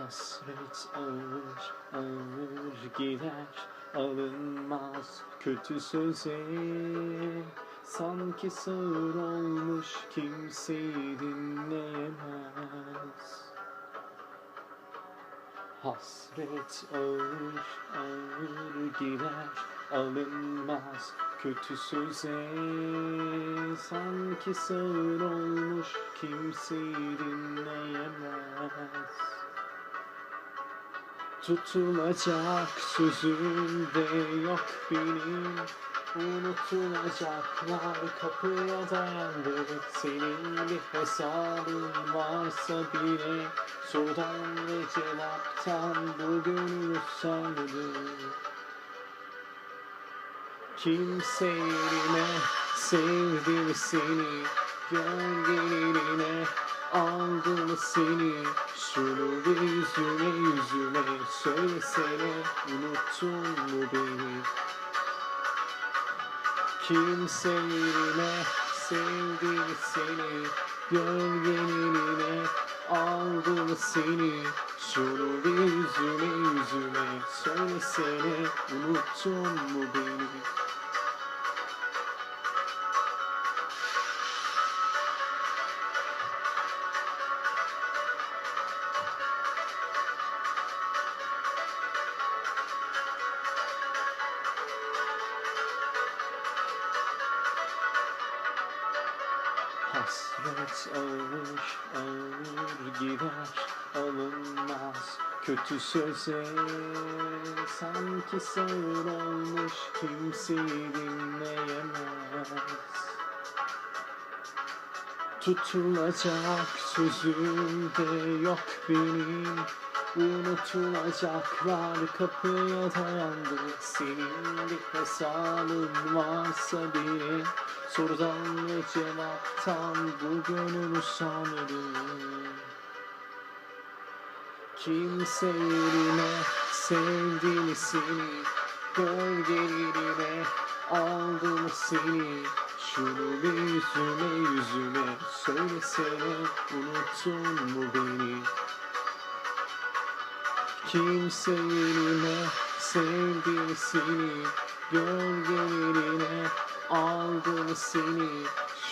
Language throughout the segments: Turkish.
Hasret ağır ağır gider alınmaz kötü söze. Sanki sağır olmuş kimseyi dinleyemez. Hasret ağır ağır gider alınmaz kötü söze. Sanki sağır olmuş kimseyi dinleyemez Tutulacak sözüm de yok benim. Unutulacaklar kapıya dayandı Senin bir hesabın varsa bile Sorudan ve cevaptan bugün usandı Kimse yerine sevdi seni. Gölgelerine aldı mı seni Şunu bir yüzüme yüzüme söylesene Unuttun mu beni? Kimse yerine sevdi seni. Gölgelerine aldı mı seni. Şunu bir yüzüme yüzüme söylesene Unuttun mu beni Hasret ağır ağır gider alınmaz. Kötü söze Sanki sağır olmuş kimseyi dinleyemez. Tutulacak sözüm de yok benim Unutulacaklar kapıya dayandı. Senin bir hesabın varsa bile Sorudan ve cevaptan bu gönül usandı Kimse yerine sevdi seni Gölgelerine aldı mı seni. Şunu bir yüzüme yüzüme söylesene Unuttun mu beni Kimse yerine sevdi seni Gölgelerine aldı mı seni.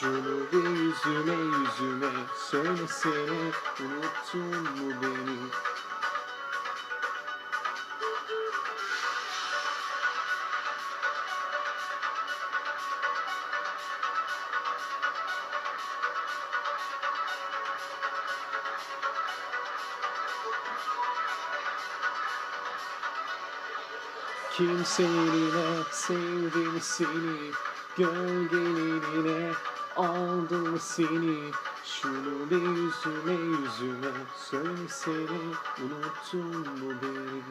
Şunu bir yüzüme yüzüme söylesene Unuttun mu beni Kimse yerine sevdi seni? Gölgelerine aldı mı seni. Şunu bir yüzüme yüzüme söylesene Unuttun mu beni